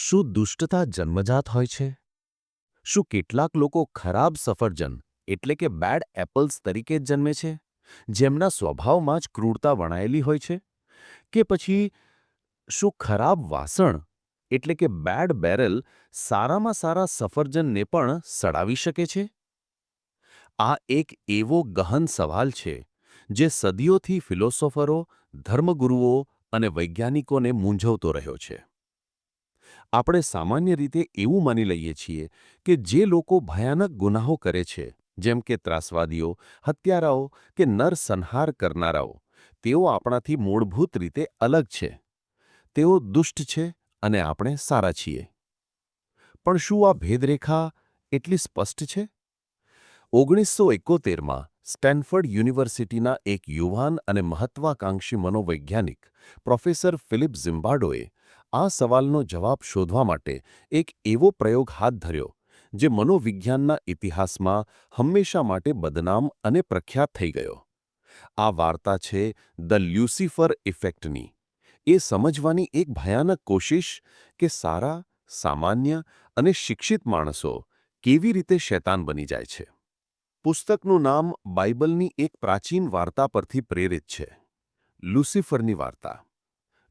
શું દુષ્ટતા જન્મજાત હોય છે? શું કેટલાક લોકો ખરાબ સફરજન, એટલે કે બેડ એપલ્સ તરીકે જ જન્મે છે? જેમના સ્વભાવમાં જ ક્રૂરતા વણાયેલી હોય છે? કે પછી શું ખરાબ વાસણ, એટલે કે બેડ બેરલ સારામાં સારા સફરજનને પણ સડાવી શકે છે? આ એક એવો ગહન સવાલ છે, જે સદીઓથી ફિલોસોફરો, ધર્મગુરુઓ અને વૈજ્ઞાનિકોને મૂંઝવતો રહ્યો છે. આપણે સામાન્ય રીતે એવું માની લઈએ છીએ કે જે લોકો ભયાનક ગુનાહો કરે છે, જેમ કે ત્રાસવાદીઓ, હત્યારાઓ કે નરસંહાર કરનારાઓ, તેઓ આપણાથી મૂળભૂત રીતે અલગ છે. તેઓ દુષ્ટ છે અને આપણે સારા છીએ. પણ શું આ ભેદરેખા એટલી સ્પષ્ટ છે? ઓગણીસો એકોતેરમાં સ્ટેનફર્ડ યુનિવર્સિટીના એક યુવાન અને મહત્વાકાંક્ષી મનોવૈજ્ઞાનિક, પ્રોફેસર ફિલિપ ઝિમ્બાર્ડોએ આ સવાલનો જવાબ શોધવા માટે એક એવો પ્રયોગ હાથ ધર્યો, જે મનોવિજ્ઞાનના ઇતિહાસમાં હંમેશા માટે બદનામ અને પ્રખ્યાત થઈ ગયો. આ વાર્તા છે ધ લ્યુસિફર ઇફેક્ટની. એ સમજવાની એક ભયાનક કોશિશ કે સારા, સામાન્ય અને શિક્ષિત માણસો કેવી રીતે શૈતાન બની જાય છે. પુસ્તકનું નામ બાઇબલની એક પ્રાચીન વાર્તા પરથી પ્રેરિત છે. લુસિફરની વાર્તા.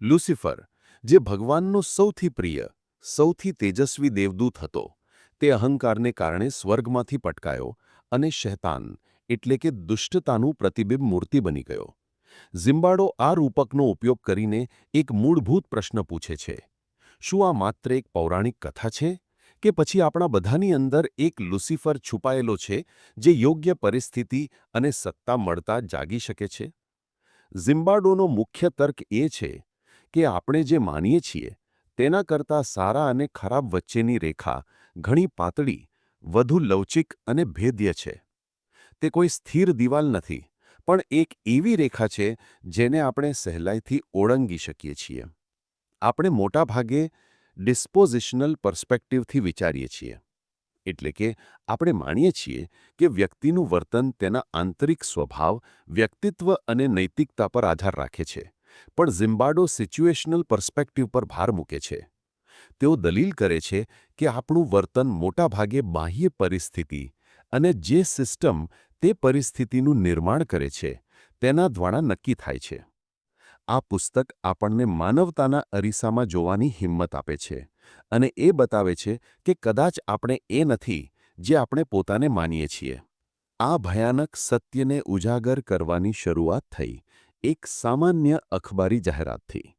લુસિફર જે ભગવાનનો સૌથી પ્રિય, સૌથી તેજસ્વી દેવદૂત હતો. તે અહંકારને કારણે સ્વર્ગમાંથી પટકાયો અને શહેતાન એટલે કે દુષ્ટતાનું પ્રતિબિંબ મૂર્તિ બની ગયો. ઝિમ્બાડો આ રૂપકનો ઉપયોગ કરીને એક મૂળભૂત પ્રશ્ન પૂછે છે. શું આ માત્ર એક પૌરાણિક કથા છે? કે પછી આપણા બધાની અંદર એક લુસિફર છુપાયેલો છે, જે યોગ્ય પરિસ્થિતિ અને સત્તા મળતા જાગી શકે છે? ઝિમ્બાડોનો મુખ્ય તર્ક એ છે કે આપણે જે માનીએ છીએ, તેના કરતાં સારા અને ખરાબ વચ્ચેની રેખા ઘણી પાતળી, વધુ લવચિક અને ભેદ્ય છે. તે કોઈ સ્થિર દિવાલ નથી, પણ એક એવી રેખા છે જેને આપણે સહેલાઈથી ઓળંગી શકીએ છીએ. આપણે મોટાભાગે ડિસ્પોઝિશનલ પર્સ્પેક્ટિવથી વિચારીએ છીએ. એટલે કે આપણે માનીએ છીએ કે વ્યક્તિનું વર્તન તેના આંતરિક સ્વભાવ, વ્યક્તિત્વ અને નૈતિકતા પર આધાર રાખે છે. પણ ઝિમ્બાડો સિચ્યુએશનલ પર્સ્પેક્ટિવ પર ભાર મૂકે છે. તેઓ દલીલ કરે છે કે આપણું વર્તન મોટાભાગે બાહ્ય પરિસ્થિતિ અને જે સિસ્ટમ તે પરિસ્થિતિનું નિર્માણ કરે છે તેના દ્વારા નક્કી થાય છે. આ પુસ્તક આપણને માનવતાના અરીસામાં જોવાની હિંમત આપે છે અને એ બતાવે છે કે કદાચ આપણે એ નથી જે આપણે પોતાને માનીએ છીએ. આ ભયાનક સત્યને ઉજાગર કરવાની શરૂઆત થઈ. એક સામાન્ય અખબારી જાહેરાતથી.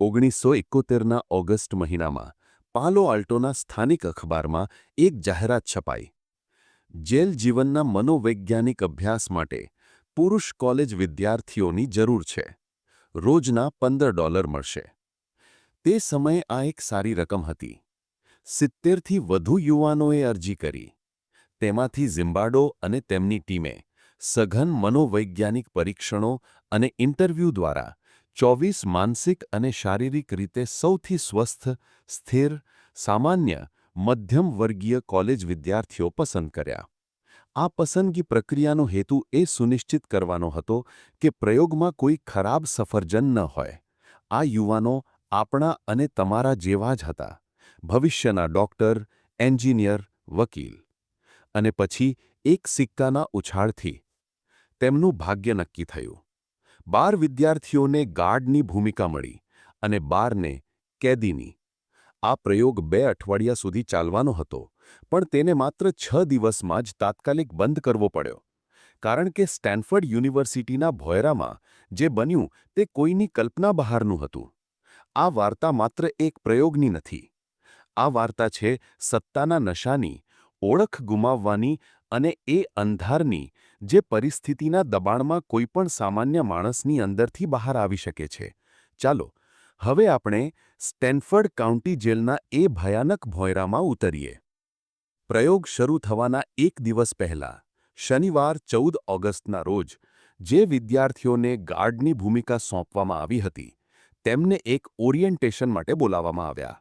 ઓગણીસો એકોતેરના ઓગસ્ટ મહિનામાં પાલો આલ્ટોના સ્થાનિક અખબારમાં એક જાહેરાત છપાઈ. જેલ જીવનના મનોવૈજ્ઞાનિક અભ્યાસ માટે પુરુષ કોલેજ વિદ્યાર્થીઓની જરૂર છે. રોજના પંદર ડોલર મળશે. તે સમયે આ એક સારી રકમ હતી. સિત્તેરથી વધુ યુવાનોએ અરજી કરી. તેમાંથી ઝિમ્બાડો અને તેમની ટીમે સઘન મનોવૈજ્ઞાનિક પરીક્ષણો અને ઇન્ટરવ્યૂ દ્વારા ચોવીસ માનસિક અને શારીરિક રીતે સૌથી સ્વસ્થ, સ્થિર, સામાન્ય, મધ્યમ વર્ગીય કોલેજ વિદ્યાર્થીઓ પસંદ કર્યા. આ પસંદગી પ્રક્રિયાનો હેતુ એ સુનિશ્ચિત કરવાનો હતો કે પ્રયોગમાં કોઈ ખરાબ સફરજન ન હોય. આ યુવાનો આપણા અને તમારા જેવા જ હતા. ભવિષ્યના ડોક્ટર, એન્જિનિયર, વકીલ. અને પછી એક સિક્કાના ઉછાળથી તેમનું ભાગ્ય નક્કી થયું. બાર વિદ્યાર્થીઓને ગાર્ડની ભૂમિકા મળી અને બારને કેદીની. આ પ્રયોગ બે અઠવાડિયા સુધી ચાલવાનો હતો, પણ તેને માત્ર છ દિવસમાં જ તાત્કાલિક બંધ કરવો પડ્યો. કારણ કે સ્ટેનફર્ડ યુનિવર્સિટીના ભોયરામાં જે બન્યું તે કોઈની કલ્પના બહારનું હતું. આ વાર્તા માત્ર એક પ્રયોગની નથી. આ વાર્તા છે સત્તાના નશાની, ઓળખ ગુમાવવાની અને એ અંધારની જે પરિસ્થિતિના દબાણમાં કોઈપણ સામાન્ય માણસની અંદરથી બહાર આવી શકે છે. ચાલો, હવે આપણે સ્ટેનફર્ડ કાઉન્ટી જેલના એ ભયાનક ભોયરામાં ઉતરીએ. પ્રયોગ શરૂ થવાના એક દિવસ પહેલા, શનિવાર ચૌદ ઓગસ્ટના રોજ, જે વિદ્યાર્થીઓને ગાર્ડની ભૂમિકા સોંપવામાં આવી હતી, તેમને એક ઓરિએન્ટેશન માટે બોલાવવામાં આવ્યા.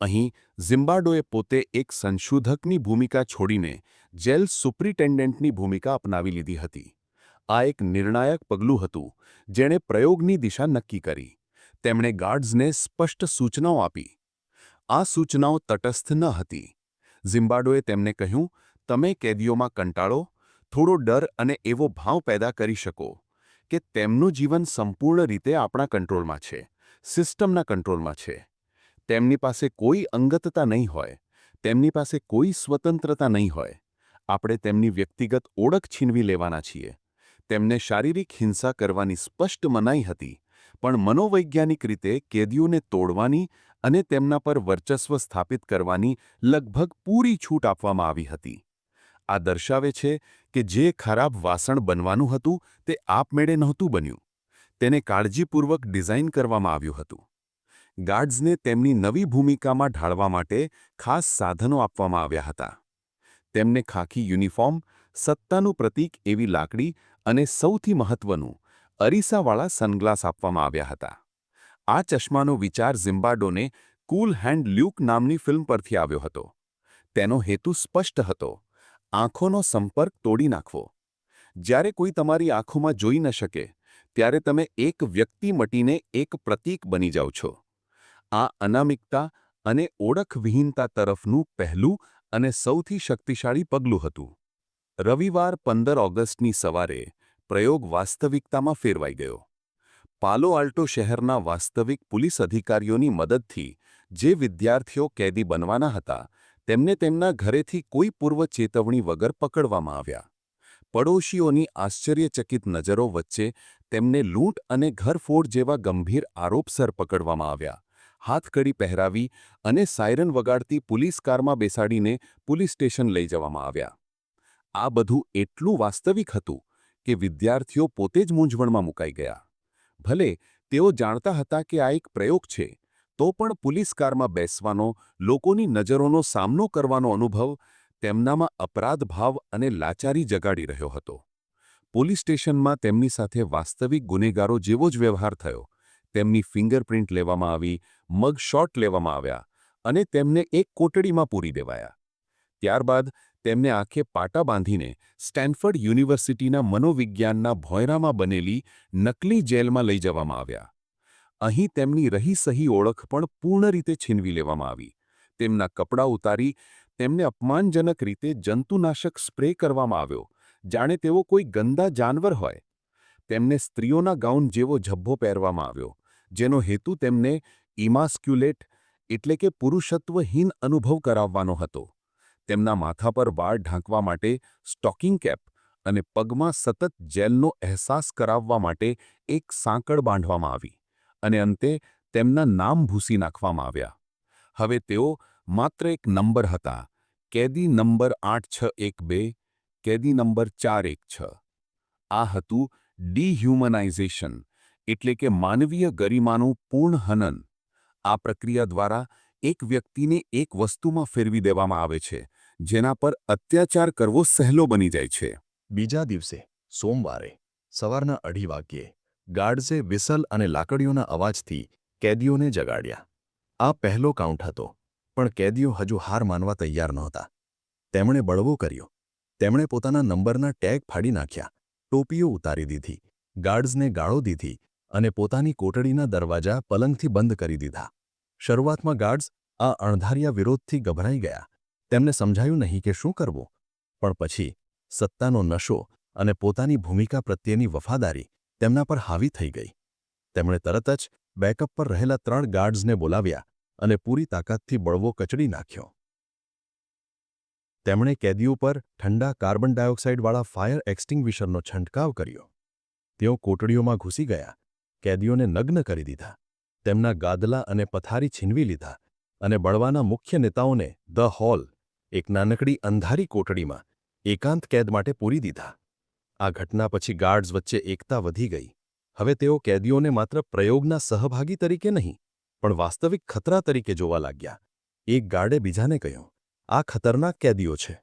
અહીં ઝિમ્બાડોએ પોતે એક સંશોધકની ભૂમિકા છોડીને જેલ સુપ્રિન્ટેન્ડન્ટની ભૂમિકા અપનાવી લીધી હતી. આ એક નિર્ણાયક પગલું હતું, જેણે પ્રયોગની દિશા નક્કી કરી. તેમણે ગાર્ડ્સને સ્પષ્ટ સૂચનાઓ આપી. આ સૂચનાઓ તટસ્થ ન હતી. ઝિમ્બાડોએ તેમને કહ્યું, તમે કેદીઓમાં કંટાળો, થોડો ડર અને એવો ભાવ પેદા કરી શકો કે તેમનું જીવન સંપૂર્ણ રીતે આપણા કંટ્રોલમાં છે, સિસ્ટમના કંટ્રોલમાં છે. તેમની પાસે કોઈ અંગતતા નહીં હોય, તેમની પાસે કોઈ સ્વતંત્રતા નહીં હોય. આપણે તેમની વ્યક્તિગત ઓળખ છીનવી લેવાના છીએ. તેમને શારીરિક હિંસા કરવાની સ્પષ્ટ મનાઈ હતી, પણ મનોવૈજ્ઞાનિક રીતે કેદીઓને તોડવાની અને તેમના પર વર્ચસ્વ સ્થાપિત કરવાની લગભગ પૂરી છૂટ આપવામાં આવી હતી. આ દર્શાવે છે કે જે ખરાબ વાસણ બનવાનું હતું તે આપમેળે નહોતું બન્યું. તેને કાળજીપૂર્વક ડિઝાઇન કરવામાં આવ્યું હતું. ગાર્ડ્સને તેમની નવી ભૂમિકામાં ઢાળવા માટે ખાસ સાધનો આપવામાં આવ્યા હતા. તેમને ખાખી યુનિફોર્મ, સત્તાનું પ્રતીક એવી લાકડી અને સૌથી મહત્વનું, અરીસાવાળા સનગ્લાસ આપવામાં આવ્યા હતા. આ ચશ્માનો વિચાર ઝિમ્બાડોને કૂલ હેન્ડ લ્યુક નામની ફિલ્મ પરથી આવ્યો હતો. તેનો હેતુ સ્પષ્ટ હતો, આંખોનો સંપર્ક તોડી નાખવો. જ્યારે કોઈ તમારી આંખોમાં જોઈ ન શકે, ત્યારે તમે એક વ્યક્તિ મટીને એક પ્રતીક બની જાઓ છો. આ અનામિકતા અને ઓળખવિહીનતા તરફનું પહેલું અને સૌથી શક્તિશાળી પગલું હતું. રવિવાર પંદર ઓગસ્ટની સવારે પ્રયોગ વાસ્તવિકતામાં ફેરવાઈ ગયો. પાલો આલ્ટો શહેરના વાસ્તવિક પોલીસ અધિકારીઓની મદદથી જે વિદ્યાર્થીઓ કેદી બનવાના હતા, તેમને તેમના ઘરેથી કોઈ પૂર્વ ચેતવણી વગર પકડવામાં આવ્યા. પડોશીઓની આશ્ચર્યચકિત નજરો વચ્ચે તેમને લૂંટ અને ઘરફોડ જેવા ગંભીર આરોપસર પકડવામાં આવ્યા. હાથકડી પહેરાવી અને સાયરન વગાડતી પોલીસ કારમાં બેસાડીને પોલીસ સ્ટેશન લઈ જવામાં આવ્યા. આ બધું એટલું વાસ્તવિક હતું કે વિદ્યાર્થીઓ પોતે જ મૂંઝવણમાં મુકાઈ ગયા. ભલે તેઓ જાણતા હતા કે આ એક પ્રયોગ છે, તો પણ પોલીસ કારમાં બેસવાનો, લોકોની નજરોનો સામનો કરવાનો અનુભવ તેમનામાં અપરાધ ભાવ અને લાચારી જગાડી રહ્યો હતો. પોલીસ સ્ટેશનમાં તેમની સાથે વાસ્તવિક ગુનેગારો જેવો જ વ્યવહાર થયો તેમની ફિંગરપ્રિન્ટ લેવામાં આવી, મગ શોટ લેવામાં આવ્યા અને તેમને એક કોટડીમાં પૂરી દેવાયા. ત્યારબાદ તેમને આંખે પાટા બાંધીને સ્ટેનફર્ડ યુનિવર્સિટીના મનોવિજ્ઞાનના ભોયરામાં બનેલી નકલી જેલમાં લઈ જવામાં આવ્યા. અહીં તેમની રહી સહી ઓળખ પણ પૂર્ણ રીતે છીનવી લેવામાં આવી. તેમના કપડાં ઉતારી તેમને અપમાનજનક રીતે જંતુનાશક સ્પ્રે કરવામાં આવ્યો, જાણે તેઓ કોઈ ગંદા જાનવર હોય. તેમને સ્ત્રીઓના ગાઉન જેવો ઝભ્ભો પહેરવામાં આવ્યો, જેનો હેતુ તેમને ઇમાસ્ક્યુલેટ એટલે કે પુરુષત્વહીન અનુભવ કરાવવાનો હતો. તેમના માથા પર વાળ ઢાંકવા માટે સ્ટોકિંગ કેપ અને પગમાં સતત જેલનો અહેસાસ કરાવવા માટે એક સાંકળ બાંધવામાં આવી અને અંતે તેમના નામ ભૂસી નાખવામાં આવ્યા. હવે તેઓ માત્ર એક નંબર હતા, કેદી નંબર આઠ છ એક બે, કેદી નંબર ચાર એક છ. આ હતું ડિહ્યુમનાઇઝેશન, એટલે કે માનવીય ગરિમાનું પૂર્ણ હનન, આ પ્રક્રિયા દ્વારા એક વ્યક્તિને એક વસ્તુમાં ફેરવી દેવામાં આવે છે, જેના પર અત્યાચાર કરવો સહેલો બની જાય છે. બીજા દિવસે, સોમવારે, સવારના અઢી વાગ્યે, ગાર્ડ્સે વિસલ અને લાકડીઓના અવાજથી કેદીઓને જગાડ્યા. આ પહેલો કાઉન્ટ હતો, પણ કેદીઓ હજુ હાર માનવા તૈયાર નહોતા. તેમણે બળવો કર્યો. તેમણે પોતાના નંબરના ટેગ ફાડી નાખ્યા. ટોપીઓ ઉતારી દીધી, ગાર્ડ્સને ગાળો દીધી અને પોતાની કોટડીના દરવાજા પલંગથી બંધ કરી દીધા. શરૂઆતમાં ગાર્ડ્સ આ અણધાર્યા વિરોધથી ગભરાઈ ગયા. તેમને સમજાયું નહીં કે શું કરવું. પણ પછી સત્તાનો નશો અને પોતાની ભૂમિકા પ્રત્યેની વફાદારી તેમના પર હાવી થઈ ગઈ. તેમણે તરત જ બેકઅપ પર રહેલા ત્રણ ગાર્ડ્સને બોલાવ્યા અને પૂરી તાકાતથી બળવો કચડી નાખ્યો. તેમણે કેદીઓ પર ઠંડા કાર્બન ડાયોક્સાઇડવાળા ફાયર એક્સટિંગ્વિશરનો છંટકાવ કર્યો. તેઓ કોટડીઓમાં ઘૂસી ગયા, કેદીઓને નગ્ન કરી દીધા, તેમના ગાદલા અને પથારી છીનવી લીધા અને બળવાના મુખ્ય નેતાઓને ધ હોલ, એક નાનકડી અંધારી કોટડીમાં, એકાંત કેદ માટે પૂરી દીધા. આ ઘટના પછી ગાર્ડ્સ વચ્ચે એકતા વધી ગઈ. હવે તેઓ કેદીઓને માત્ર પ્રયોગના સહભાગી તરીકે નહીં, પણ વાસ્તવિક ખતરા તરીકે જોવા લાગ્યા. એક ગાર્ડે બીજાને કહ્યું આ ખતરનાક કેદીઓ છે.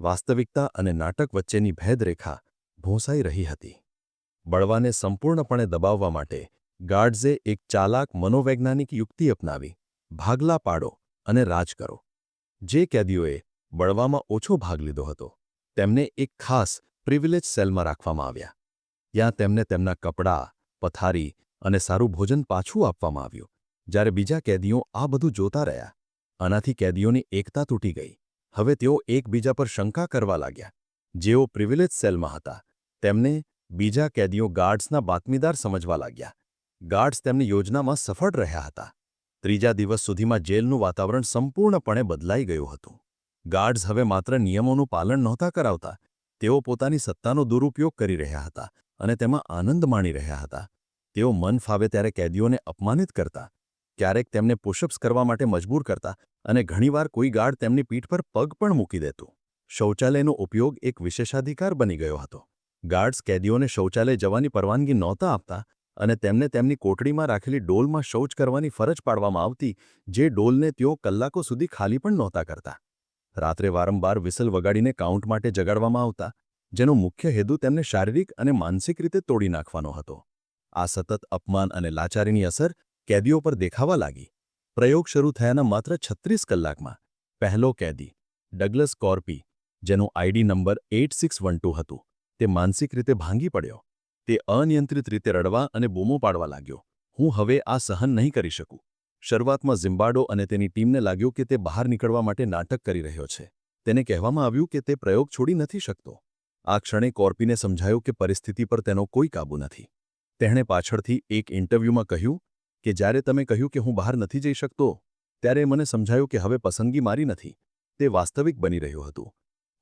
વાસ્તવિકતા અને નાટક વચ્ચેની ભેદરેખા ભોંસાઈ રહી હતી. બળવાને સંપૂર્ણપણે દબાવવા માટે ગાર્ડ્સે એક ચાલાક મનોવૈજ્ઞાનિક યુક્તિ અપનાવી. ભાગલા પાડો અને રાજ કરો. જે કેદીઓએ બળવામાં ઓછો ભાગ લીધો હતો, તેમને એક ખાસ પ્રિવિલેજ સેલમાં રાખવામાં આવ્યા. ત્યાં તેમને તેમના કપડાં, પથારી અને સારું ભોજન પાછું આપવામાં આવ્યું, જ્યારે બીજા કેદીઓ આ બધું જોતા રહ્યા. આનાથી કેદીઓની એકતા તૂટી ગઈ. હવે તેઓ એકબીજા પર શંકા કરવા લાગ્યા. જેઓ પ્રિવિલેજ સેલમાં હતા, તેમને બીજા કેદીઓ ગાર્ડ્સના બાતમીદાર સમજવા લાગ્યા. ગાર્ડ્સ તેમની યોજનામાં સફળ રહ્યા હતા. ત્રીજા દિવસ સુધીમાં જેલનું વાતાવરણ સંપૂર્ણપણે બદલાઈ ગયું હતું. ગાર્ડ્સ હવે માત્ર નિયમોનું પાલન નહોતા કરાવતા. તેઓ પોતાની સત્તાનો દુરુપયોગ કરી રહ્યા હતા અને તેમાં આનંદ માણી રહ્યા હતા. તેઓ મન ફાવે ત્યારે કેદીઓને અપમાનિત કરતા. ક્યારેક તેમને પુશઅપ્સ કરવા માટે મજબૂર કરતા અને ઘણીવાર કોઈ ગાર્ડ તેમની પીઠ પર પગ પણ મૂકી દેતું. શૌચાલયનો ઉપયોગ એક વિશેષાધિકાર બની ગયો હતો. ગાર્ડ્સ કેદીઓને શૌચાલય જવાની પરવાનગી નહોતા આપતા અને તેમને તેમની કોટડીમાં રાખેલી ડોલમાં શૌચ કરવાની ફરજ પાડવામાં આવતી, જે ડોલને તેઓ કલાકો સુધી ખાલી પણ નહોતા કરતા. રાત્રે વારંવાર વિસલ વગાડીને કાઉન્ટ માટે જગાડવામાં આવતા, જેનો મુખ્ય હેતુ તેમને શારીરિક અને માનસિક રીતે તોડી નાખવાનો હતો. આ સતત અપમાન અને લાચારીની અસર કેદીઓ પર દેખાવા લાગી. પ્રયોગ શરૂ થયાના માત્ર છત્રીસ કલાકમાં. પહેલો કેદી, ડગલસ કોર્પી, જેનો ID number eight six one two હતું, તે માનસિક રીતે ભાંગી પડ્યો. તે અનિયંત્રિત રીતે રડવા અને બૂમો પાડવા લાગ્યો. હું હવે આ સહન નહીં કરી શકું. શરૂઆતમાં ઝિમ્બાડો અને તેની ટીમને લાગ્યું કે તે બહાર નીકળવા માટે નાટક કરી રહ્યો છે. તેને કહેવામાં આવ્યું કે તે પ્રયોગ છોડી નથી શકતો. આ ક્ષણે કોર્પીને સમજાયું કે પરિસ્થિતિ પર તેનો કોઈ કાબૂ નથી. તેણે પાછળથી એક ઇન્ટરવ્યૂમાં કહ્યું કે જ્યારે તમે કહ્યું કે હું બહાર નથી જઈ શકતો, ત્યારે મને સમજાયું કે હવે પસંદગી મારી નથી. તે વાસ્તવિક બની રહ્યું હતું.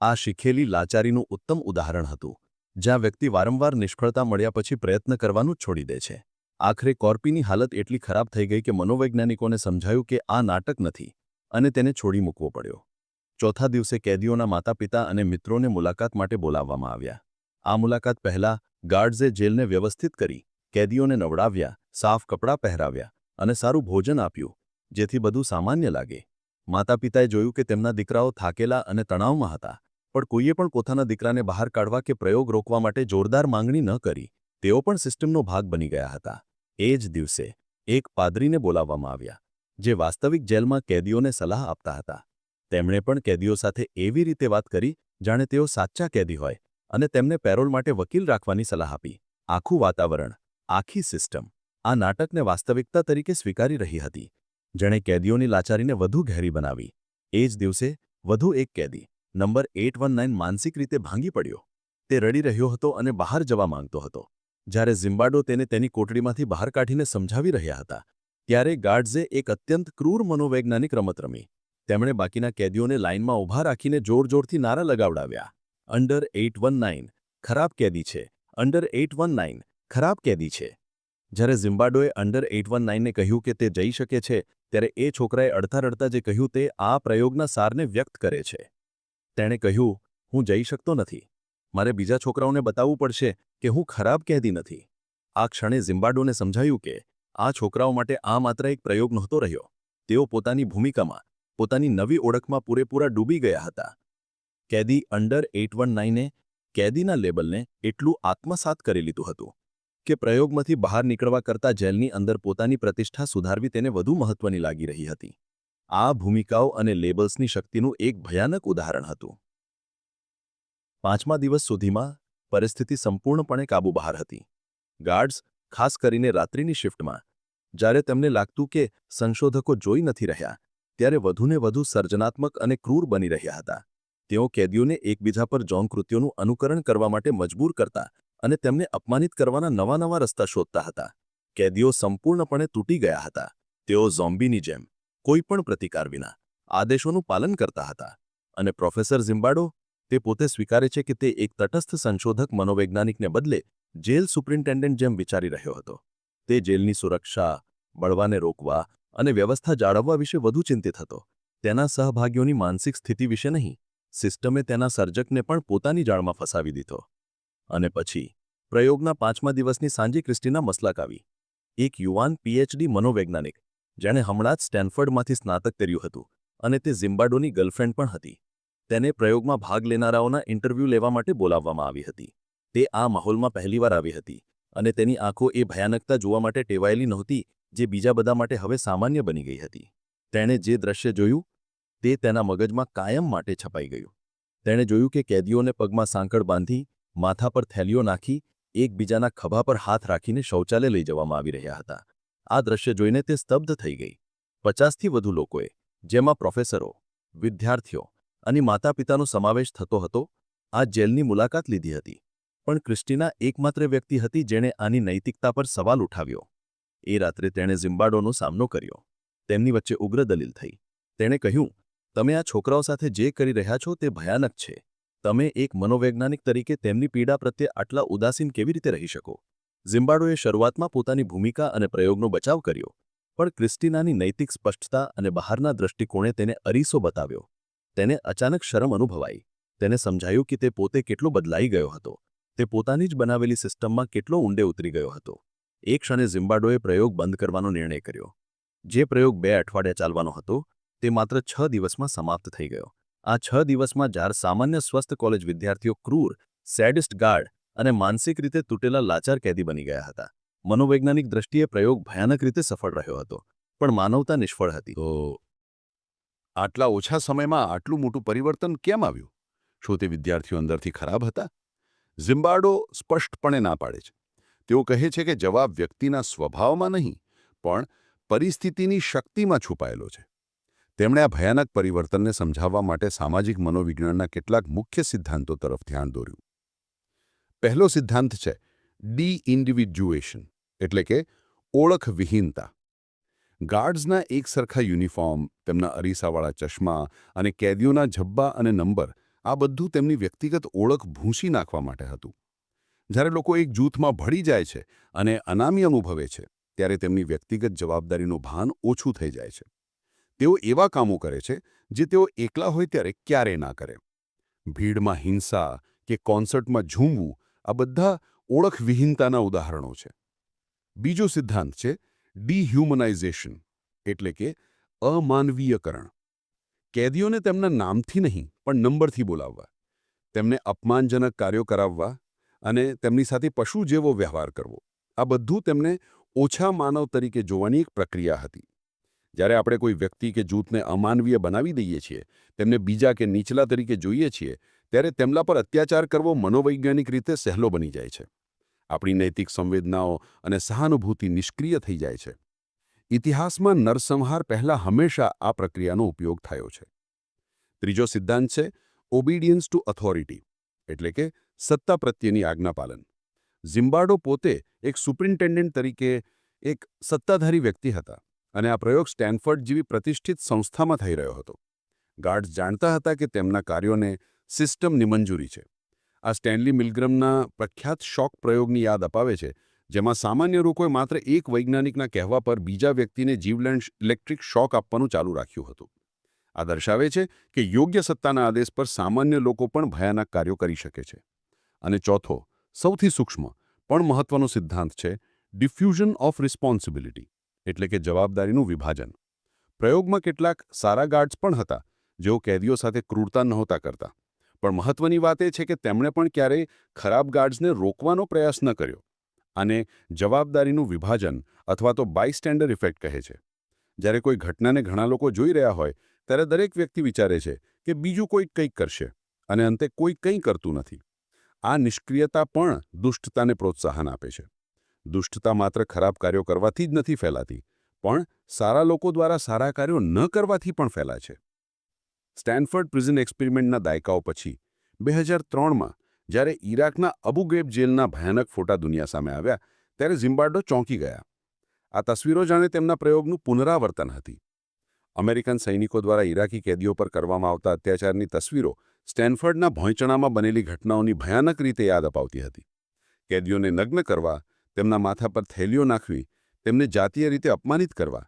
આ શીખેલી લાચારીનું ઉત્તમ ઉદાહરણ હતું, જ્યાં વ્યક્તિ વારંવાર નિષ્ફળતા મળ્યા પછી પ્રયત્ન કરવાનું છોડી દે છે. આખરે કોર્પીની હાલત એટલી ખરાબ થઈ ગઈ કે મનોવૈજ્ઞાનિકોને સમજાયું કે આ નાટક નથી, અને તેને છોડી મૂકવો પડ્યો. ચોથા દિવસે કેદીઓના માતાપિતા અને મિત્રોને મુલાકાત માટે બોલાવવામાં આવ્યા. આ મુલાકાત પહેલા ગાર્ડ્સે જેલને વ્યવસ્થિત કરી, કેદીઓને નવડાવ્યા સાફ કપડાં પહેરાવ્યા અને સારું ભોજન આપ્યું, જેથી બધું સામાન્ય લાગે. માતાપિતાએ જોયું કે તેમના દીકરાઓ થાકેલા અને તણાવમાં હતા, પણ કોઈએ પણ પોતાના દીકરાને બહાર કાઢવા કે પ્રયોગ રોકવા માટે જોરદાર માંગણી ન કરી, તેઓ પણ સિસ્ટમનો ભાગ બની ગયા હતા. એ જ દિવસે એક પાદરીને બોલાવવામાં આવ્યા, જે વાસ્તવિક જેલમાં કેદીઓને સલાહ આપતા હતા. તેમણે પણ કેદીઓ સાથે એવી રીતે વાત કરી, જાણે તેઓ સાચા કેદી હોય, અને તેમને પેરોલ માટે વકીલ રાખવાની સલાહ આપી. આખું વાતાવરણ, આખી સિસ્ટમ આ નાટકને વાસ્તવિકતા તરીકે સ્વીકારી રહી હતી. જેણે કેદીઓની લાચારીને વધુ ઘેરી બનાવી. એ જ દિવસે વધુ એક કેદી, નંબર એટ માનસિક રીતે ભાંગી પડ્યો. તે રડી રહ્યો હતો અને બહાર જવા માંગતો હતો. જ્યારે ઝિમ્બાડો તેને તેની કોટડીમાંથી બહાર કાઢીને સમજાવી રહ્યા હતા, ત્યારે ગાર્ડઝે એક અત્યંત ક્રૂર મનોવૈજ્ઞાનિક રમત રમી. તેમણે બાકીના કેદીઓને લાઇનમાં ઊભા રાખીને જોરજોરથી નારા લગાવડાવ્યા. અંડર એટ ખરાબ કેદી છે. અંડર એટ ખરાબ કેદી છે. જ્યારે ઝિમ્બાડોએ અંડર એટ વન નાઇનને કહ્યું કે તે જઈ શકે છે, ત્યારે એ છોકરાએ અડધા રડતા જે કહ્યું તે આ પ્રયોગના સારને વ્યક્ત કરે છે. તેણે કહ્યું, હું જઈ શકતો નથી. મારે બીજા છોકરાઓને બતાવવું પડશે કે હું ખરાબ કહેતી નથી. આ ક્ષણે ઝિમ્બાડોને સમજાયું કે આ છોકરાઓ માટે આ માત્ર એક પ્રયોગ નહોતો રહ્યો. તેઓ પોતાની ભૂમિકામાં, પોતાની નવી ઓળખમાં પૂરેપૂરા ડૂબી ગયા હતા. કેદી અંડર એટ વન નાઈને કેદીના લેબલને એટલું આત્મસાત કરી લીધું હતું. કે પ્રયોગમાંથી બહાર નીકળવા કરતાં જેલની અંદર પોતાની પ્રતિષ્ઠા સુધારવી તેને વધુ મહત્વની લાગી રહી હતી. આ ભૂમિકાઓ અને લેબલ્સની શક્તિનું એક ભયાનક ઉદાહરણ હતું. પાંચમા દિવસ સુધીમાં પરિસ્થિતિ સંપૂર્ણપણે કાબુ બહાર હતી. ગાર્ડ્સ, ખાસ કરીને રાત્રિની શિફ્ટમાં, જ્યારે તેમને લાગતું કે સંશોધકો જોઈ નથી રહ્યા, ત્યારે વધુને વધુ સર્જનાત્મક અને ક્રૂર બની રહ્યા હતા. તેઓ કેદીઓને એકબીજા પર જૌન કૃત્યોનું અનુકરણ કરવા માટે મજબૂર કરતા અને તેમને અપમાનિત કરવાના નવા નવા રસ્તા શોધતા હતા. કેદીઓ સંપૂર્ણપણે તૂટી ગયા હતા. તેઓ ઝોમ્બીની જેમ, કોઈ પણ પ્રતિકાર વિના, આદેશોનું પાલન કરતા હતા. અને પ્રોફેસર ઝિમ્બાડો, તે પોતે સ્વીકારે છે કે તે એક તટસ્થ સંશોધક મનોવૈજ્ઞાનિકને બદલે જેલ સુપ્રિન્ટેન્ડન્ટ જેમ વિચારી રહ્યો હતો. તે જેલની સુરક્ષા, બળવાને રોકવા અને વ્યવસ્થા જાળવવા વિશે વધુ ચિંતિત હતો. તેના સહભાગીઓની માનસિક સ્થિતિ વિશે નહીં. સિસ્ટમે તેના સર્જકને પણ પોતાની જાળમાં ફસાવી દીધો. અને પછી પ્રયોગના પાંચમા દિવસની સાંજે ક્રિસ્ટીના મસલાક આવી. એક યુવાન પીએચડી મનોવૈજ્ઞાનિક, જેણે હમણાં જ સ્ટેનફર્ડમાંથી સ્નાતક કર્યું હતું અને તે ઝિમ્બાડોની ગર્લફ્રેન્ડ પણ હતી. તેને પ્રયોગમાં ભાગ લેનારાઓના ઇન્ટરવ્યૂ લેવા માટે બોલાવવામાં આવી હતી. તે આ માહોલમાં પહેલીવાર આવી હતી અને તેની આંખો એ ભયાનકતા જોવા માટે ટેવાયેલી નહોતી જે બીજા બધા માટે હવે સામાન્ય બની ગઈ હતી. તેણે જે દ્રશ્ય જોયું તે તેના મગજમાં કાયમ માટે છપાઈ ગયું. તેણે જોયું કે કેદીઓને પગમાં સાંકળ બાંધી માથા પર થેલીઓ નાખી એકબીજાના ખભા પર હાથ રાખીને શૌચાલય લઈ જવામાં આવી રહ્યા હતા. આ દ્રશ્ય જોઈને તે સ્તબ્ધ થઈ ગઈ. પચાસથી વધુ લોકોએ, જેમાં પ્રોફેસરો, વિદ્યાર્થીઓ અને માતા પિતાનો સમાવેશ થતો હતો, આ જેલની મુલાકાત લીધી હતી. પણ ક્રિસ્ટીના એકમાત્ર વ્યક્તિ હતી જેણે આની નૈતિકતા પર સવાલ ઉઠાવ્યો. એ રાત્રે તેણે ઝિમ્બાડોનો સામનો કર્યો. તેમની વચ્ચે ઉગ્ર દલીલ થઈ. તેણે કહ્યું, તમે આ છોકરાઓ સાથે જે કરી રહ્યા છો તે ભયાનક છે. તમે એક મનોવૈજ્ઞાનિક તરીકે તેમની પીડા પ્રત્યે આટલા ઉદાસીન કેવી રીતે રહી શકો? ઝિમ્બાડોએ શરૂઆતમાં પોતાની ભૂમિકા અને પ્રયોગનો બચાવ કર્યો, પણ ક્રિસ્ટીનાની નૈતિક સ્પષ્ટતા અને બહારના દૃષ્ટિકોણે તેને અરીસો બતાવ્યો. તેને અચાનક શરમ અનુભવાઈ. તેને સમજાયું કે તે પોતે કેટલો બદલાઈ ગયો હતો. તે પોતાની જ બનાવેલી સિસ્ટમમાં કેટલો ઊંડે ઉતરી ગયો હતો. એક ક્ષણે ઝિમ્બાડોએ પ્રયોગ બંધ કરવાનો નિર્ણય કર્યો. જે પ્રયોગ બે અઠવાડિયા ચાલવાનો હતો, તે માત્ર છ દિવસમાં સમાપ્ત થઈ ગયો. આ છ દિવસમાં ચાર સામાન્ય સ્વસ્થ કોલેજ વિદ્યાર્થીઓ ક્રૂર, સેડિસ્ટ ગાર્ડ અને માનસિક રીતે તૂટેલા લાચાર કેદી બની ગયા હતા. મનોવૈજ્ઞાનિક દ્રષ્ટિએ પ્રયોગ ભયાનક રીતે સફળ રહ્યો હતો, પણ માનવતા નિષ્ફળ હતી. તો આટલા ઓછા સમયમાં આટલું મોટું પરિવર્તન કેમ આવ્યું? શું તે વિદ્યાર્થીઓ અંદરથી ખરાબ હતા? ઝિમ્બાર્ડો સ્પષ્ટપણે ના પાડે છે. તેઓ કહે છે કે જવાબ વ્યક્તિના સ્વભાવમાં નહીં, પણ પરિસ્થિતિની શક્તિમાં છુપાયેલો છે. તેમણે આ ભયાનક પરિવર્તનને સમજાવવા માટે સામાજિક મનોવિજ્ઞાનના કેટલાક મુખ્ય સિદ્ધાંતો તરફ ધ્યાન દોર્યું. પહેલો સિદ્ધાંત છે ડી ઇન્ડિવિજ્યુએશન એટલે કે ઓળખ વિહીનતા ગાર્ડ્સના એક સરખા યુનિફોર્મ, તેમના અરીસાવાળા ચશ્મા અને કેદીઓના જબ્બા અને નંબર, આ બધું તેમની વ્યક્તિગત ઓળખ ભૂંસી નાખવા માટે હતું. જ્યારે લોકો એક જૂથમાં ભળી જાય છે અને અનામી અનુભવે છે, ત્યારે તેમની વ્યક્તિગત જવાબદારીનું ભાન ઓછું થઈ જાય છે. તેઓ એવા કામો કરે છે જે તેઓ એકલા હોય ત્યારે ક્યારેય ના કરે. ભીડમાં હિંસા કે કોન્સર્ટમાં ઝૂમવું આ બધા ઓળખવિહીનતાના ઉદાહરણો છે. બીજો સિદ્ધાંત છે ડિહ્યુમનાઇઝેશન, એટલે કે અમાનવીયકરણ. કેદીઓને તેમના નામથી નહીં, પણ નંબરથી બોલાવવા, તેમને અપમાનજનક કાર્યો કરાવવા અને તેમની સાથે પશુ જેવો વ્યવહાર કરવો. આ બધું તેમને ઓછા માનવ તરીકે જોવાની એક પ્રક્રિયા હતી. જ્યારે આપણે કોઈ વ્યક્તિ કે જૂથને અમાનવીય બનાવી દઈએ છીએ, તેમને બીજા કે નીચલા તરીકે જોઈએ છીએ, ત્યારે તેમના પર અત્યાચાર કરવો મનોવૈજ્ઞાનિક રીતે સહેલો બની જાય છે. આપણી નૈતિક સંવેદનાઓ અને સહાનુભૂતિ નિષ્ક્રિય થઈ જાય છે. ઇતિહાસમાં નરસંહાર પહેલાં હંમેશા આ પ્રક્રિયાનો ઉપયોગ થયો છે. ત્રીજો સિદ્ધાંત છે ઓબિડિયન્સ ટુ ઓથોરિટી એટલે કે સત્તા પ્રત્યેની આજ્ઞાપાલન ઝિમ્બાર્ડો પોતે એક સુપ્રિન્ટેન્ડન્ટ તરીકે એક સત્તાધારી વ્યક્તિ હતા. અને આ પ્રયોગ સ્ટેનફર્ડ જેવી પ્રતિષ્ઠિત સંસ્થામાં થઈ રહ્યો હતો. ગાર્ડ્સ જાણતા હતા કે તેમના કાર્યોને સિસ્ટમની મંજૂરી છે. આ સ્ટેનલી મિલગ્રમના પ્રખ્યાત શોક પ્રયોગની યાદ અપાવે છે, જેમાં સામાન્ય લોકોએ માત્ર એક વૈજ્ઞાનિકના કહેવા પર બીજા વ્યક્તિને જીવલેણ ઇલેક્ટ્રિક શોક આપવાનું ચાલુ રાખ્યું હતું. આ દર્શાવે છે કે યોગ્ય સત્તાના આદેશ પર સામાન્ય લોકો પણ ભયાનક કાર્યો કરી શકે છે. અને ચોથો, સૌથી સૂક્ષ્મ, પણ મહત્વનો સિદ્ધાંત છે, ડિફ્યુઝન ઓફ રિસ્પોન્સિબિલિટી. એટલે કે જવાબદારીનું વિભાજન. પ્રયોગમાં કેટલાક સારા ગાર્ડ્સ પણ હતા, જેઓ કેદીઓ સાથે ક્રૂરતા નહોતા કરતા. પણ મહત્વની વાત એ છે કે તેમણે પણ ક્યારેય ખરાબ ગાર્ડ્સને રોકવાનો પ્રયાસ ન કર્યો. આને જવાબદારીનું વિભાજન અથવા તો બાયસ્ટેન્ડર ઇફેક્ટ કહે છે. જ્યારે કોઈ ઘટનાને ઘણા લોકો જોઈ રહ્યા હોય, ત્યારે દરેક વ્યક્તિ વિચારે છે કે બીજું કોઈ કંઈક કરશે અને અંતે કોઈ કંઈ કરતું નથી. આ નિષ્ક્રિયતા પણ દુષ્ટતાને પ્રોત્સાહન આપે છે. દુષ્ટતા માત્ર ખરાબ કાર્યો કરવાથી જ નથી ફેલાતી, પણ સારા લોકો દ્વારા સારા કાર્યો ન કરવાથી પણ ફેલાય છે. સ્ટેનફર્ડ પ્રિઝન એક્સપેરિમેન્ટના દાયકાઓ પછી, બે હજાર ત્રણમાં, જ્યારે ઈરાકના અબુ ગ્રેબ જેલના ભયાનક ફોટા દુનિયા સામે આવ્યા, ત્યારે ઝિમ્બાર્ડો ચોંકી ગયા. આ તસવીરો જાણે તેમના પ્રયોગનું પુનરાવર્તન હતી. અમેરિકન સૈનિકો દ્વારા ઈરાકી કેદીઓ પર કરવામાં આવતા અત્યાચારની તસવીરો સ્ટેનફર્ડના ભોંયચણામાં બનેલી ઘટનાઓની ભયાનક રીતે યાદ અપાવતી હતી. કેદીઓને નગ્ન કરવા તેમના માથા પર થેલીઓ નાખવી, તેમને જાતીય રીતે અપમાનિત કરવા.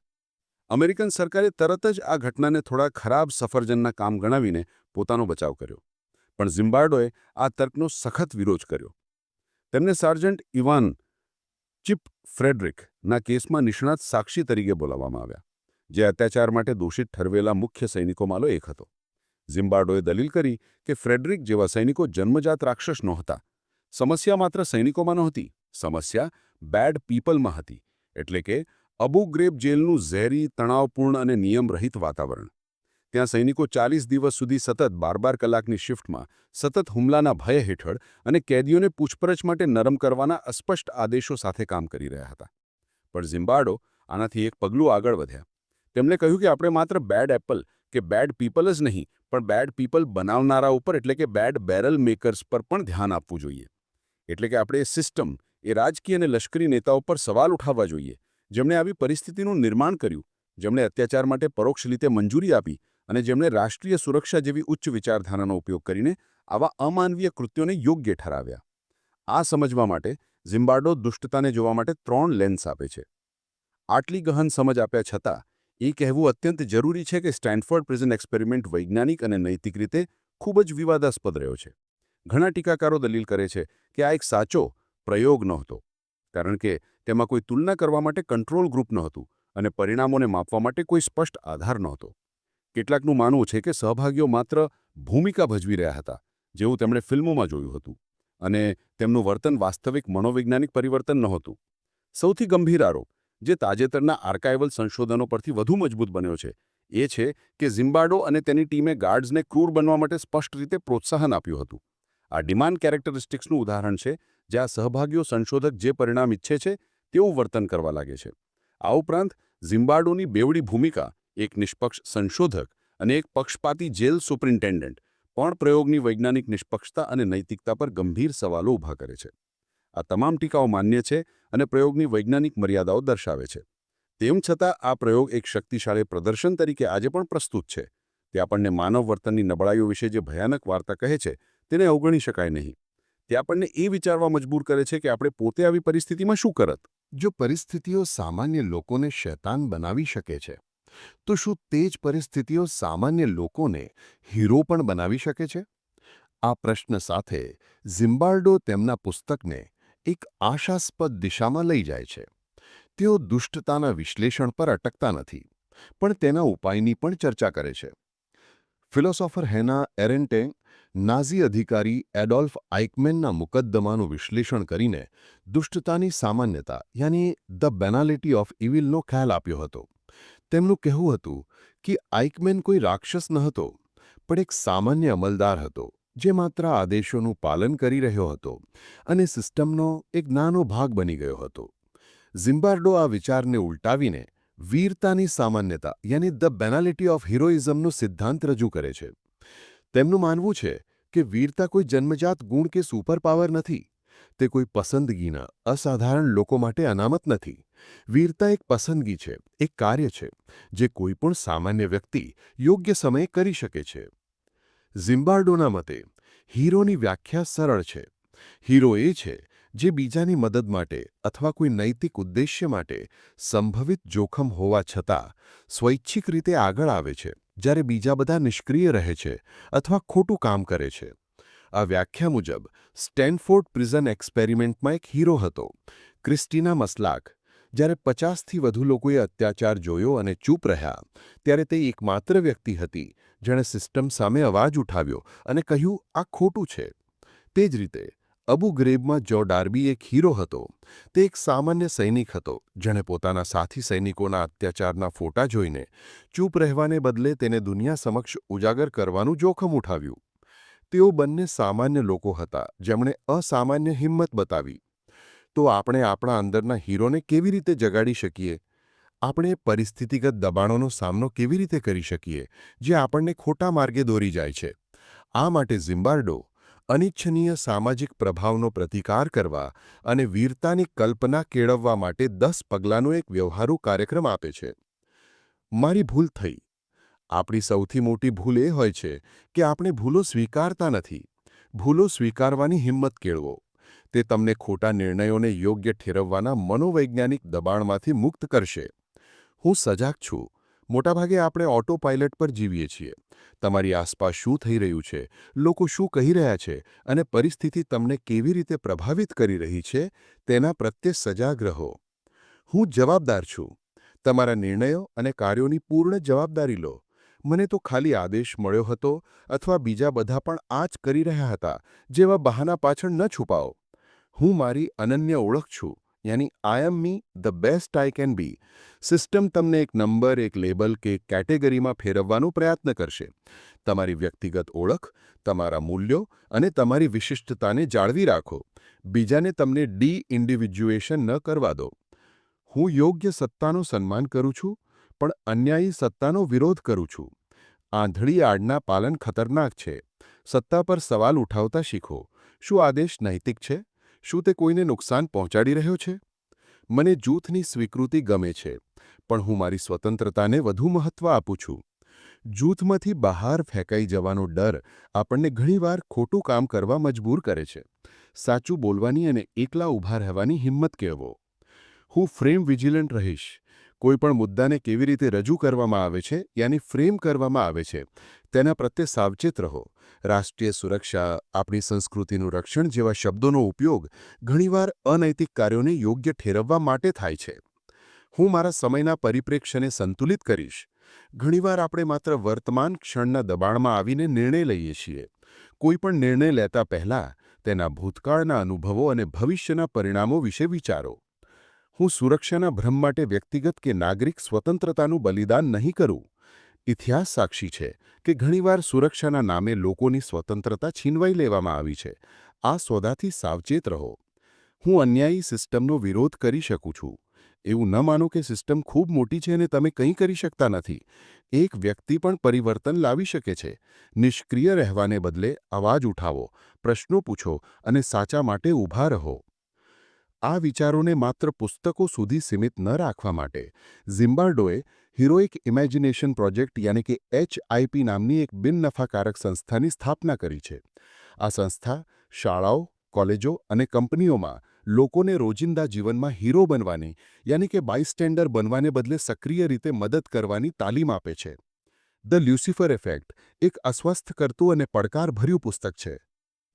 અમેરિકન સરકારે તરત જ આ ઘટનાને થોડા ખરાબ સફરજનના કામ ગણાવીને પોતાનો બચાવ કર્યો. પણ ઝિમ્બાર્ડોએ આ તર્કનો સખત વિરોધ કર્યો. તેમને સાર્જન્ટ ઇવાન ચિપ ફ્રેડરિકના કેસમાં નિષ્ણાત સાક્ષી તરીકે બોલાવવામાં આવ્યા, જે અત્યાચાર માટે દોષિત ઠરવેલા મુખ્ય સૈનિકોમાંનો એક હતો. ઝિમ્બાર્ડોએ દલીલ કરી કે ફ્રેડરિક જેવા સૈનિકો જન્મજાત રાક્ષસ નહોતા. સમસ્યા માત્ર સૈનિકોમાં નહોતી. સમસ્યા બેડ પીપલમાં હતી, એટલે કે અબુ ગ્રેબ જેલનું ઝેરી, તણાવપૂર્ણ અને નિયમરહિત વાતાવરણ. ત્યાં સૈનિકો ચાલીસ દિવસ સુધી સતત બાર બાર કલાકની શિફ્ટમાં, સતત હુમલાના ભય હેઠળ અને કેદીઓને પૂછપરછ માટે નરમ કરવાના અસ્પષ્ટ આદેશો સાથે કામ કરી રહ્યા હતા. પણ ઝિમ્બાર્ડો આનાથી એક પગલું આગળ વધ્યા. તેમણે કહ્યું કે આપણે માત્ર બેડ એપલ કે બેડ પીપલ જ નહીં, પણ બેડ પીપલ બનાવનારા ઉપર એટલે કે બેડ બેરલ મેકર્સ પર પણ ધ્યાન આપવું જોઈએ. એટલે કે આપણે સિસ્ટમ એ રાજકીય અને લશ્કરી નેતાઓ પર સવાલ ઉઠાવવા જોઈએ. જેમણે આવી પરિસ્થિતિનું નિર્માણ કર્યું, જેમણે અત્યાચાર માટે પરોક્ષ રીતે મંજૂરી આપી અને જેમણે રાષ્ટ્રીય સુરક્ષા જેવી ઉચ્ચ વિચારધારાનો ઉપયોગ કરીને આવા અમાનવીય કૃત્યોને યોગ્ય ઠરાવ્યા. આ સમજવા માટે ઝિમ્બાર્ડો દુષ્ટતાને જોવા માટે ત્રણ લેન્સ આપે છે. આટલી ગહન સમજ આપ્યા છતાં, એ કહેવું અત્યંત જરૂરી છે કે સ્ટેન્ફર્ડ પ્રિઝન એક્સપેરિમેન્ટ વૈજ્ઞાનિક અને નૈતિક રીતે ખૂબ જ વિવાદાસ્પદ રહ્યો છે. ઘણા ટીકાકારો દલીલ કરે છે કે આ એક સાચો પ્રયોગ નહોતો. કારણ કે તેમાં કોઈ તુલના કરવા માટે કંટ્રોલ ગ્રુપ નહોતું અને પરિણામોને માપવા માટે કોઈ સ્પષ્ટ આધાર નહોતો. કેટલાકનું માનવું છે કે સહભાગીઓ માત્ર ભૂમિકા ભજવી રહ્યા હતા, જેવું તેમણે ફિલ્મોમાં જોયું હતું, અને તેમનું વર્તન વાસ્તવિક મનોવૈજ્ઞાનિક પરિવર્તન નહોતું. સૌથી ગંભીર આરોપ, જે તાજેતરના આર્કાઇવલ સંશોધનો પરથી વધુ મજબૂત બન્યો છે, એ છે કે ઝિમ્બાર્ડો અને તેની ટીમે ગાર્ડ્સને ક્રૂર બનવા માટે સ્પષ્ટ રીતે પ્રોત્સાહન આપ્યું હતું. આ ડિમાન્ડ કેરેક્ટરિસ્ટિક્સનું ઉદાહરણ છે જ્યાં સહભાગીઓ સંશોધક જે પરિણામ ઈચ્છે છે, તેવું વર્તન કરવા લાગે છે. આ ઉપરાંત ઝિમ્બાર્ડોની બેવડી ભૂમિકા, એક નિષ્પક્ષ સંશોધક અને એક પક્ષપાતી જેલ સુપરિન્ટેન્ડન્ટ, પણ પ્રયોગની વૈજ્ઞાનિક નિષ્પક્ષતા અને નૈતિકતા પર ગંભીર સવાલો ઊભા કરે છે. આ તમામ ટીકાઓ માન્ય છે અને પ્રયોગની વૈજ્ઞાનિક મર્યાદાઓ દર્શાવે છે. તેમ છતાં, આ પ્રયોગ એક શક્તિશાળી પ્રદર્શન તરીકે આજે પણ પ્રસ્તુત છે. તે આપણને માનવ વર્તનની નબળાઈઓ વિશે જે ભયાનક વાર્તા કહે છે, તેને અવગણી શકાય નહીં. તે આપણને એ વિચારવા મજબૂર કરે છે કે આપણે પોતે આવી પરિસ્થિતિમાં શું કરત? જો પરિસ્થિતિઓ સામાન્ય લોકોને શૈતાન બનાવી શકે છે, તો શું તે જ પરિસ્થિતિઓ સામાન્ય લોકોને હીરો પણ બનાવી શકે છે? આ પ્રશ્ન સાથે ઝિમ્બાર્ડો તેમના પુસ્તકને એક આશાસ્પદ દિશામાં લઈ જાય છે. તેઓ દુષ્ટતાના વિશ્લેષણ પર અટકતા નથી, પણ તેના ઉપાયની પણ ચર્ચા કરે છે. ફિલોસોફર હેના એરેન્ટે નાઝી અધિકારી એડોલ્ફ આઇકમેનના મુકદ્દમાનું વિશ્લેષણ કરીને દુષ્ટતાની સામાન્યતા, યાની ધ બેનાલિટી ઓફ ઇવિલનો ખ્યાલ આપ્યો હતો. તેમનું કહેવું હતું કે આઇકમેન કોઈ રાક્ષસ ન હતો, પણ એક સામાન્ય અમલદાર હતો, જે માત્ર આદેશોનું પાલન કરી રહ્યો હતો અને સિસ્ટમનો એક નાનો ભાગ બની ગયો હતો. ઝિમ્બાર્ડો આ વિચારને ઉલટાવીને વીરતાની સામાન્યતા, યાની ધ બેનાલિટી ઓફ હિરોઇઝમનો સિદ્ધાંત રજૂ કરે છે. તેમનું માનવું છે કે વીરતા કોઈ જન્મજાત ગુણ કે સુપર પાવર નથી. તે કોઈ પસંદગીના, અસાધારણ લોકો માટે અનામત નથી. વીરતા એક પસંદગી છે, એક કાર્ય છે, જે કોઈપણ સામાન્ય વ્યક્તિ યોગ્ય સમયે કરી શકે છે. ઝિમ્બાર્ડોના મતે, હીરોની વ્યાખ્યા સરળ છે. હીરો એ છે જે બીજાની મદદ માટે અથવા કોઈ નૈતિક ઉદ્દેશ્ય માટે સંભવિત જોખમ હોવા છતાં સ્વૈચ્છિક રીતે આગળ આવે છે, જ્યારે બીજા બધા નિષ્ક્રિય રહે છે અથવા ખોટું કામ કરે છે. આ વ્યાખ્યા મુજબ, સ્ટેનફોર્ડ પ્રિઝન એક્સપેરિમેન્ટમાં એક હીરો હતો, ક્રિસ્ટીના મસલાક. જ્યારે પચાસથી વધુ લોકોએ અત્યાચાર જોયો અને ચૂપ રહ્યા, ત્યારે તે એકમાત્ર વ્યક્તિ હતી, જેણે સિસ્ટમ સામે અવાજ ઉઠાવ્યો અને કહ્યું, આ ખોટું છે. તે જ રીતે અબુ ગ્રેબમાં જો ડાર્બી એક હીરો હતો, તે એક સામાન્ય સૈનિક હતો, જેણે પોતાના સાથી સૈનિકોના અત્યાચારના ફોટા જોઈને ચૂપ રહેવાને બદલે તેને દુનિયા સમક્ષ ઉજાગર કરવાનું જોખમ ઉઠાવ્યું. તેઓ બંને સામાન્ય લોકો હતા, જેમણે અસામાન્ય હિંમત બતાવી. તો આપણે આપણા અંદરના હીરોને કેવી રીતે જગાડી શકીએ? આપણે પરિસ્થિતિગત દબાણોનો સામનો કેવી રીતે કરી શકીએ, જે આપણને ખોટા માર્ગે દોરી જાય છે? આ માટે ઝિમ્બાર્ડો અનિચ્છનીય સામાજિક પ્રભાવનો પ્રતિકાર કરવા અને વીરતાની કલ્પના કેળવવા માટે દસ પગલાંનો એક વ્યવહારુ કાર્યક્રમ આપે છે. મારી ભૂલ થઈ. આપણી સૌથી મોટી ભૂલ એ હોય છે કે આપણે ભૂલો સ્વીકારતા નથી. ભૂલો સ્વીકારવાની હિંમત કેળવો. તે તમને ખોટા નિર્ણયોને યોગ્ય ઠેરવવાના મનોવૈજ્ઞાનિક દબાણમાંથી મુક્ત કરશે. હું સજાગ છું. મોટાભાગે આપણે ઓટો પાયલટ પર જીવીએ છીએ. તમારી આસપાસ શું થઈ રહ્યું છે? લોકો શું કહી રહ્યા છે? અને પરિસ્થિતિ તમને કેવી રીતે પ્રભાવિત કરી રહી છે? તેના પ્રત્યે સજાગ રહો. હું જવાબદાર છું. તમારા નિર્ણયો અને કાર્યોની પૂર્ણ જવાબદારી લો. મને તો ખાલી આદેશ મળ્યો હતો અથવા બીજા બધા પણ આ જ કરી રહ્યા હતા જેવા બહાના પાછળ ન છુપાઓ. હું મારી અનન્ય ઓળખ છું. યાની I am me the best I can be system તમને એક નંબર એક લેબલ કે કેટેગરીમાં ફેરવવાનો પ્રયત્ન કરશે. તમારી વ્યક્તિગત ઓળખ, તમારા મૂલ્યો અને તમારી વિશિષ્ટતાને જાળવી રાખો. બીજાને તમને ડી ઇન્ડિવિજ્યુએશન ન કરવા દો. હું યોગ્ય સત્તાનું સન્માન કરું છું, પણ અન્યાયી સત્તાનો વિરોધ કરું છું. આંધળી આડના પાલન ખતરનાક છે. સત્તા પર સવાલ ઉઠાવતા શીખો. શું આદેશ નૈતિક છે? શું તે કોઈને નુકસાન પહોંચાડી રહ્યો છે? મને જૂથની સ્વીકૃતિ ગમે છે, પણ હું મારી સ્વતંત્રતાને વધુ મહત્વ આપું છું. જૂથમાંથી બહાર ફેંકાઈ જવાનો ડર આપણને ઘણીવાર ખોટું કામ કરવા મજબૂર કરે છે. સાચું બોલવાની અને એકલા ઊભા રહેવાની હિંમત કેળવો. હું ફ્રેમ વિજિલન્ટ રહીશ. કોઈપણ મુદ્દાને કેવી રીતે રજૂ કરવામાં આવે છે, યાની ફ્રેમ કરવામાં આવે છે, તેના પ્રત્યે સાવચેત રહો. રાષ્ટ્રીય સુરક્ષા, આપણી સંસ્કૃતિનું રક્ષણ જેવા શબ્દોનો ઉપયોગ ઘણીવાર અનૈતિક કાર્યોને યોગ્ય ઠેરવવા માટે થાય છે. હું મારા સમયના પરિપ્રેક્ષ્યને સંતુલિત કરીશ. ઘણીવાર આપણે માત્ર વર્તમાન ક્ષણના દબાણમાં આવીને નિર્ણય લઈએ છીએ. કોઈપણ નિર્ણય લેતા પહેલાં તેના ભૂતકાળના અનુભવો અને ભવિષ્યના પરિણામો વિશે વિચારો. હું સુરક્ષાના ભ્રમ માટે વ્યક્તિગત કે નાગરિક સ્વતંત્રતાનું બલિદાન નહીં કરું. ઇતિહાસ સાક્ષી છે કે ઘણીવાર સુરક્ષાના નામે લોકોની સ્વતંત્રતા છીનવાઈ લેવામાં આવી છે. આ સોદાથી સાવચેત રહો. હું અન્યાયી સિસ્ટમનો વિરોધ કરી શકું છું. એવું ન માનો કે સિસ્ટમ ખૂબ મોટી છે અને તમે કંઈ કરી શકતા નથી. એક વ્યક્તિ પણ પરિવર્તન લાવી શકે છે. નિષ્ક્રિય રહેવાને બદલે અવાજ ઉઠાવો, પ્રશ્નો પૂછો અને સાચા માટે ઊભા રહો. આ વિચારોને માત્ર પુસ્તકો સુધી સીમિત ન રાખવા માટે ઝિમ્બાર્ડોએ હિરોઇક ઇમેજિનેશન પ્રોજેક્ટ યાની કે એચઆઈપી નામની એક બિનનફાકારક સંસ્થાની સ્થાપના કરી છે. આ સંસ્થા શાળાઓ, કોલેજો અને કંપનીઓમાં લોકોને રોજિંદા જીવનમાં હીરો બનવાની યાની કે બાયસ્ટેન્ડર બનવાને બદલે સક્રિય રીતે મદદ કરવાની તાલીમ આપે છે. ધ લ્યુસિફર ઇફેક્ટ એક અસ્વસ્થ કરતું અને પડકારભર્યું પુસ્તક છે.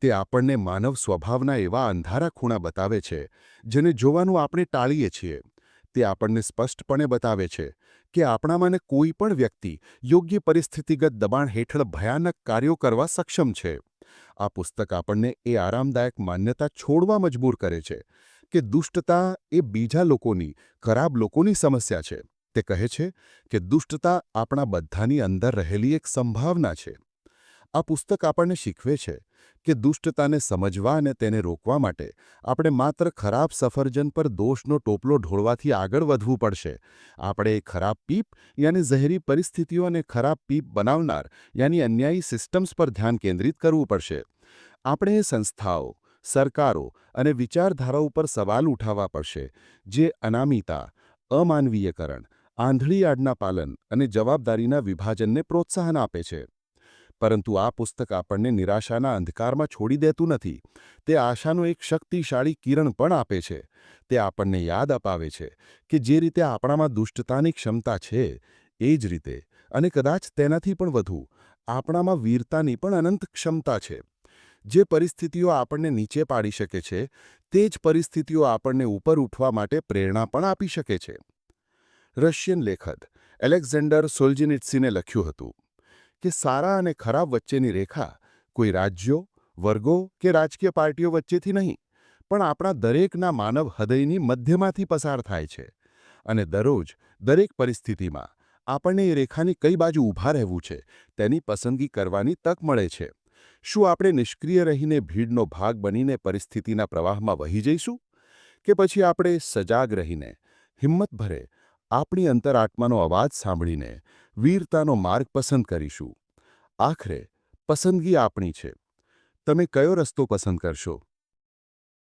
તે આપણને માનવ સ્વભાવના એવા અંધારા ખૂણા બતાવે છે, જેને જોવાનું આપણે ટાળીએ છીએ. તે આપણને સ્પષ્ટપણે બતાવે છે કે આપણામાંને કોઈ પણ વ્યક્તિ યોગ્ય પરિસ્થિતિગત દબાણ હેઠળ ભયાનક કાર્યો કરવા સક્ષમ છે. આ પુસ્તક આપણને એ આરામદાયક માન્યતા છોડવા મજબૂર કરે છે કે દુષ્ટતા એ બીજા લોકોની, ખરાબ લોકોની સમસ્યા છે. તે કહે છે કે દુષ્ટતા આપણા બધાની અંદર રહેલી એક સંભાવના છે. આ પુસ્તક આપણને શીખવે છે કે દુષ્ટતાને સમજવા અને તેને રોકવા માટે આપણે માત્ર ખરાબ સફરજન પર દોષનો ટોપલો ઢોળવાથી આગળ વધવું પડશે. આપણે ખરાબ પીપ, યાની ઝહેરી પરિસ્થિતિઓ અને ખરાબ પીપ બનાવનાર, યાની અન્યાયી સિસ્ટમ્સ પર ધ્યાન કેન્દ્રિત કરવું પડશે. આપણે સંસ્થાઓ, સરકારો અને વિચારધારાઓ પર સવાલ ઉઠાવવા પડશે, જે અનામિતા, અમાનવીયકરણ આંધળી આડના પાલન અને જવાબદારીના વિભાજનને પ્રોત્સાહન આપે છે. પરંતુ આ પુસ્તક આપણને નિરાશાના અંધકારમાં છોડી દેતું નથી. તે આશાનું એક શક્તિશાળી કિરણ પણ આપે છે. તે આપણને યાદ અપાવે છે કે જે રીતે આપણામાં દુષ્ટતાની ક્ષમતા છે, એ જ રીતે. અને કદાચ તેનાથી પણ વધુ, આપણામાં વીરતાની પણ અનંત ક્ષમતા છે. જે પરિસ્થિતિઓ આપણને નીચે પાડી શકે છે, તે જ પરિસ્થિતિઓ આપણને ઉપર ઉઠવા માટે પ્રેરણા પણ આપી શકે છે. રશિયન લેખક એલેક્ઝેન્ડર સોલ્જિનિટ્સીને લખ્યું હતું કે સારા અને ખરાબ વચ્ચેની રેખા કોઈ રાજ્યો, વર્ગો કે રાજકીય પાર્ટીઓ વચ્ચેથી નહીં, પણ આપણા દરેકના માનવ હૃદયની મધ્યમાંથી પસાર થાય છે. અને દરરોજ દરેક પરિસ્થિતિમાં આપણને એ રેખાની કઈ બાજુ ઊભા રહેવું છે, તેની પસંદગી કરવાની તક મળે છે. શું આપણે નિષ્ક્રિય રહીને ભીડનો ભાગ બનીને પરિસ્થિતિના પ્રવાહમાં વહી જઈશું? કે પછી આપણે સજાગ રહીને હિંમત ભરે આપણી અંતરાત્માનો અવાજ સાંભળીને વીરતાનો માર્ગ પસંદ કરીશું. આખરે પસંદગી આપણી છે. તમે કયો રસ્તો પસંદ કરશો?